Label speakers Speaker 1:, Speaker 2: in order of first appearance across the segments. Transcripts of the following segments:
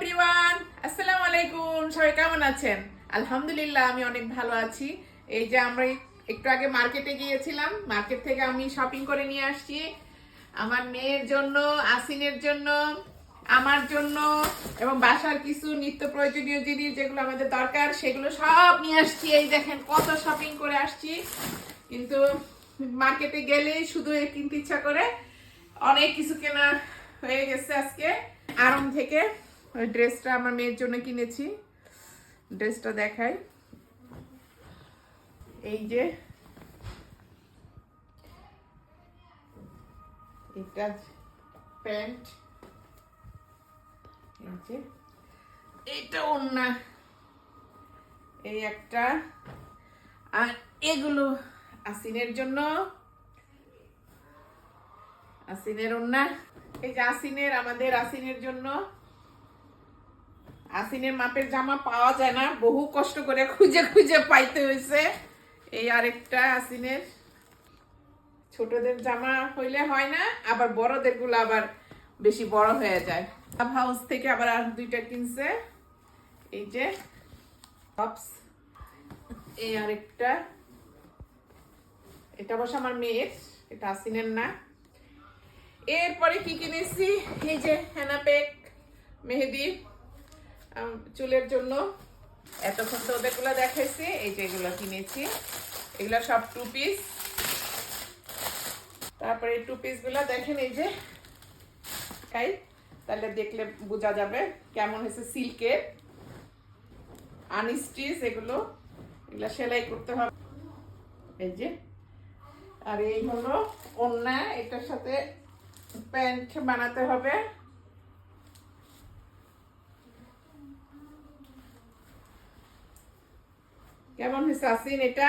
Speaker 1: Everyone আসসালামু আলাইকুম। সবাই কেমন আছেন? আলহামদুলিল্লাহ, আমি অনেক ভালো আছি। এই যে আমরা একটু আগে মার্কেটে গিয়েছিলাম। মার্কেট থেকে আমি শপিং করে নিয়ে আসছি। আমার মেয়ের জন্য, আসিনের জন্য, আমার জন্য, এবং বাসার কিছু নিত্য প্রয়োজনীয় জিনিস যেগুলো আমাদের দরকার, সেগুলো সব নিয়ে আসছি। এই দেখেন কত শপিং করে আসছি। কিন্তু মার্কেটে গেলেই শুধু কিনতে ইচ্ছা করে অনেক কিছু কেনা হয়ে গেছে আজকে। আরাম থেকে। ওই ড্রেসটা আমার মেয়ের জন্য কিনেছি। ড্রেসটা দেখাই। এই যে। এটা প্যান্ট। এই যে। এইটা ওন্না। এই একটা। আর এগুলো আসিনের জন্য। আসিনের ওন্না। এই যে আসিনের, আমাদের আসিনের জন্য। আসিনের মাপের জামা পাওয়া যায় না। বহু কষ্ট করে খুঁজে খুঁজে পাইতে হয়েছে। এই আরেকটা আসিনের। ছোটদের জামা হইলে হয় না, আবার বড়দেরগুলো আবার বেশি বড় হয়ে যায়। হাউস থেকে আবার আর দুইটা কিনছে। এই যে টপস এই আরেকটা। এটা অবশ্য আমার মেয়ের, এটা আসিনের না। এরপরে কি কিনেছি? এই যে হেনাপেক মেহেদি। চুলের জন্য এতক্ষণ তো ওদেরগুলো দেখাইছি, এই যে এগুলো কিনেছি। এগুলো সব টু পিস তারপরে টু পিসগুলো দেখেন এই যে তাই তাহলে দেখলে বোঝা যাবে কেমন হয়েছে সিল্কের। আনস্টিচ এগুলো এগুলো সেলাই করতে হবে। এই যে, আর এই হলো ওন্না, এটার সাথে প্যান্ট বানাতে হবে। কেমন হয়েছে আসিন এটা?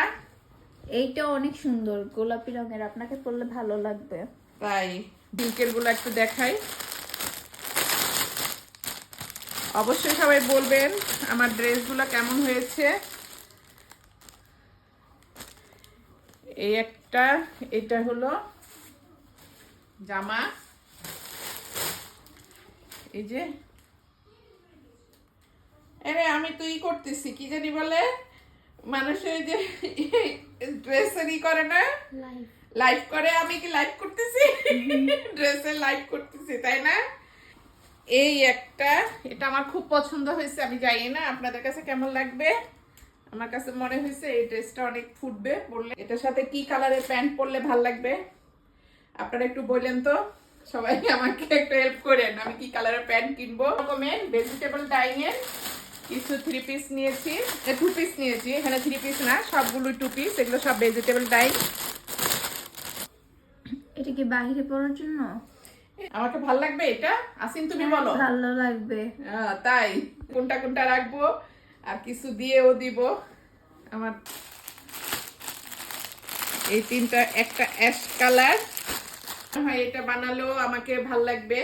Speaker 2: এইটা অনেক সুন্দর গোলাপি রঙের আপনাকে পরলে ভালো লাগবে।
Speaker 1: তাই ডিঙ্কেরগুলো একটু দেখাই। অবশ্যই সবাই বলবেন আমার ড্রেসগুলো কেমন হয়েছে। এই একটা এটা হলো জামা। এই যে আরে আমি তুই করতেছি কি জানি বলে? মানুষের যে ড্রেসের ই করে না? লাইভ করে আমি কি লাইভ করতেছি? ড্রেসে লাইভ করতেছি তাই না? এই একটা এটা আমার খুব পছন্দ হয়েছে আমি জানি না আপনাদের কাছে কেমন লাগবে। আমার কাছে মনে হয়েছে এই ড্রেসটা অনেক ফুটবে বললে। এটার সাথে কি কালারের প্যান্ট পরলে ভালো লাগবে? আপনারা একটু বললেন তো। সবাই আমাকে একটু হেল্প করেন আমি কি কালারের প্যান্ট কিনবো? রকমের ভেজিটেবল ডাইনের কিছু থ্রি পিস নিয়েছি। টু পিস নিয়েছি এখানে থ্রি পিস না সবগুলো টু পিস এগুলো সব ভেজিটেবল ডাইন
Speaker 2: এটা কি বাইরে পরার জন্য?
Speaker 1: আমাকে ভালো লাগবে এটা? আসিন তুমি বলো।
Speaker 2: ভালো লাগবে।
Speaker 1: তাই। কোনটা কোনটা রাখব? আর কিছু দিয়েও দিব। আমার এই তিনটা একটা অ্যাশ কালার হয় এটা বানালেও আমাকে ভালো লাগবে।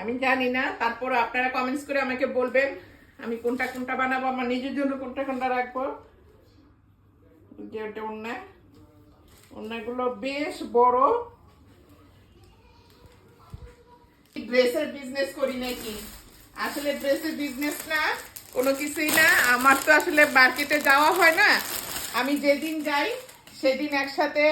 Speaker 1: আমি জানি না তারপর আপনারা কমেন্টস করে আমাকে বলবেন। আমি কোনটা কোনটা বানাবো, আমার নিজের জন্য কোনটা কোনটা রাখব? যে ওটা অন্য অন্যগুলো বেশ বড়। ড্রেসের বিজনেস করি নাকি? আসলে ড্রেসের বিজনেস না, কোনো কিছুই না। আমার তো আসলে মার্কেটে যাওয়া হয় না। আমি যেদিন যাই, সেদিন একসাথে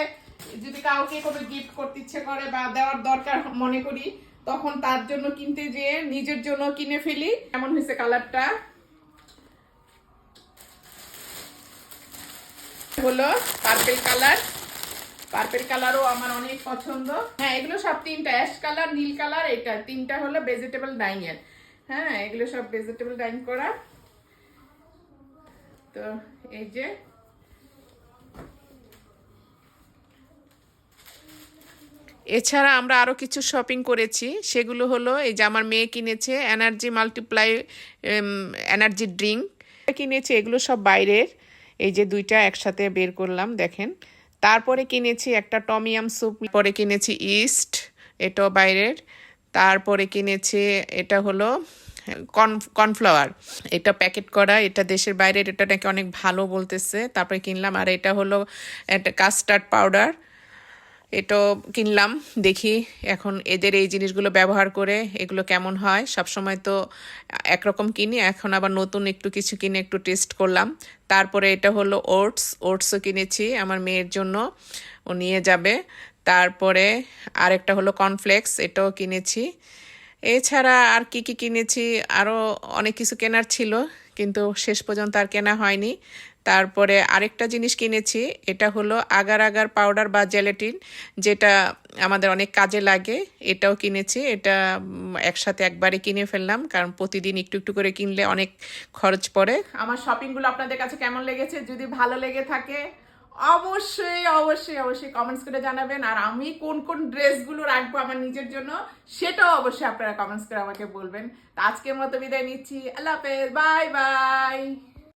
Speaker 1: যদি কাউকে কোনো গিফট করতে ইচ্ছে করে বা দেওয়ার দরকার মনে করি তখন তার জন্য কিনতে যেয়ে নিজের জন্য কিনে ফেলি। এমন হয়েছে কালারটা? হলো পার্পেল কালার। পার্পেল কালারও আমার অনেক পছন্দ। হ্যাঁ এগুলো সব তিনটা। অ্যাশ কালার, নীল কালার, এটা। তিনটা হলো ভেজিটেবল ডাইংয়ের হ্যাঁ এগুলো সব ভেজিটেবল ডাইং করা। তো এই যে এছাড়া আমরা আরও কিছু শপিং করেছি। সেগুলো হলো এই যে আমার মেয়ে কিনেছে এনার্জি মাল্টিপ্লাই এনার্জি ড্রিঙ্ক কিনেছে, এগুলো সব বাইরের। এই যে দুইটা একসাথে বের করলাম, দেখেন। তারপরে কিনেছি একটা টমিয়াম স্যুপ পরে কিনেছি ইস্ট এটাও বাইরের। তারপরে কিনেছি, এটা হলো কর্ন কর্নফ্লাওয়ার এটা প্যাকেট করা, এটা দেশের বাইরের, এটা নাকি অনেক ভালো বলতেছে। তারপরে কিনলাম, আর এটা হলো একটা কাস্টার্ড পাউডার এটাও কিনলাম, দেখি এখন এদের এই জিনিসগুলো ব্যবহার করে এগুলো কেমন হয়। সব সময় তো একরকম কিনি, এখন আবার নতুন একটু কিছু কিনে একটু টেস্ট করলাম। তারপরে এটা হলো ওটস, ওটসও কিনেছি আমার মেয়ের জন্য, ও নিয়ে যাবে। তারপরে আরেকটা হলো কর্নফ্লেক্স, এটাও কিনেছি। এছাড়া আর কি কি কিনেছি আরও অনেক কিছু কেনার ছিল। কিন্তু শেষ পর্যন্ত আর কেনা হয়নি। তারপরে আরেকটা জিনিস কিনেছি, এটা হলো আগার আগার পাউডার বা জেলেটিন, যেটা আমাদের অনেক কাজে লাগে, এটাও কিনেছি। এটা একসাথে একবারে কিনে ফেললাম, কারণ প্রতিদিন একটু একটু করে কিনলে অনেক খরচ পড়ে। আমার শপিংগুলো আপনাদের কাছে কেমন লেগেছে? যদি ভালো লেগে থাকে অবশ্যই অবশ্যই অবশ্যই কমেন্টস করে জানাবেন। আর আমি কোন কোন ড্রেসগুলো রাখব আমার নিজের জন্য, সেটাও অবশ্যই আপনারা কমেন্টস করে আমাকে বলবেন। তো আজকের মতো বিদায় নিচ্ছি। আল্লাহ হাফেজ। Bye bye